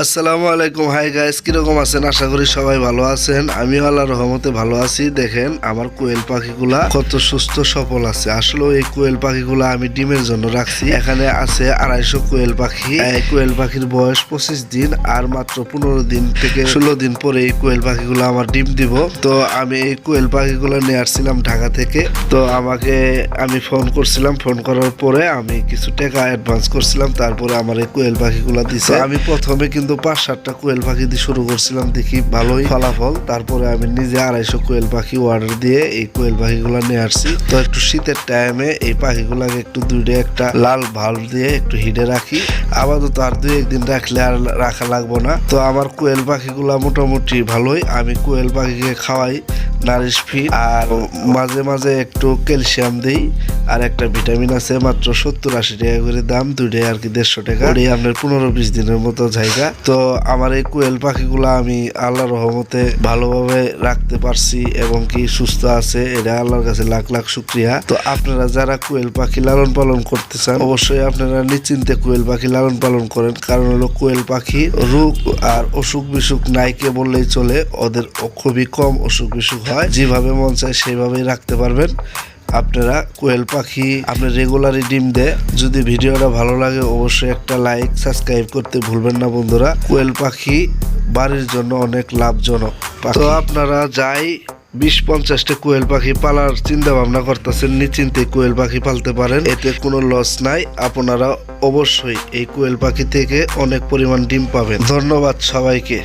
আসসালামু আলাইকুম। Hi guys কীরকম আছেন? আশা করি সবাই ভালো আছেন। আমিও আল্লাহর রহমতে ভালো আছি। দেখেন, আমার কোয়েল পাখিগুলা কত সুস্থ, সফল আছে। আসলে এই কোয়েল পাখিগুলা আমি ডিমের জন্য রাখছি। এখানে আছে আড়াইশো কোয়েল পাখি। এই কোয়েল পাখির বয়স পঁচিশ দিন আর মাত্র পনেরো দিন থেকে ষোলো দিন পরে এই কোয়েল পাখিগুলো আমার ডিম দিব। তো আমি এই কোয়েল পাখিগুলো নিয়ে আসছিলাম ঢাকা থেকে। তো আমাকে, আমি ফোন করছিলাম। ফোন করার পরে আমি কিছু টাকা অ্যাডভান্স করছিলাম। তারপরে আমার এই কোয়েল পাখিগুলো দিছে। আমি প্রথমে কিন্তু পাঁচ সাতটা কোয়েল পাখি দিয়ে শুরু করছিলাম দেখি ভালোই ফলাফল। তারপরে আমি নিজে আড়াইশো কোয়েল পাখি অর্ডার দিয়ে এই কোয়েল পাখিগুলো নিয়ে আসছি। তো একটু শীতের টাইমে এই পাখিগুলোকে একটু দুইটা একটা লাল ভাল্ব দিয়ে একটু হিডে রাখি। আপাতত আর দুই একদিন রাখলে আর রাখা লাগবো না। তো আমার কোয়েল পাখিগুলা মোটামুটি ভালোই। আমি কোয়েল পাখিকে খাওয়াই। নারিশ ফিড আর মাঝে মাঝে একটু ক্যালসিয়াম দিই, আর একটা ভিটামিন আছে, মাত্র সত্তর আশি টাকা করে দাম, দুইটাই আর কি দেড়শো টাকা। ওটাই আপনার পনেরো বিশ দিনের মতো জায়গা। তো আমার এই কোয়েল পাখিগুলো আমি আল্লাহ রহমতে ভালোভাবে রাখতে পারছি এবং কি সুস্থ আছে, এটা আল্লাহর কাছে লাখ লাখ শুক্রিয়া। তো আপনারা যারা কোয়েল পাখি লালন পালন করতে চান, অবশ্যই আপনারা নিশ্চিন্তে কোয়েল পাখি লালন পালন করেন। কারণ হলো কোয়েল পাখি রোগ আর অসুখ বিসুখ নাইকে বললেই চলে, ওদের খুবই কম অসুখ বিসুখ হয়, যেভাবে মন চায় সেইভাবেই রাখতে পারবেন। আপনারা কোয়েল পাখি, আপনি রেগুলারই ডিম দেয়। যদি ভিডিওটা ভালো লাগে, অবশ্যই একটা লাইক সাবস্ক্রাইব করতে ভুলবেন না বন্ধুরা। কোয়েল পাখি বাড়ির জন্য অনেক লাভজনক তো আপনারা যাই, বিশ পঞ্চাশটা কোয়েল পাখি পালার চিন্তা ভাবনা করতেছেন, নিশ্চিন্তে কোয়েল পাখি পালতে পারেন। এতে কোনো লস নাই, আপনারা অবশ্যই এই কোয়েল পাখি থেকে অনেক পরিমাণ ডিম পাবেন। ধন্যবাদ সবাইকে।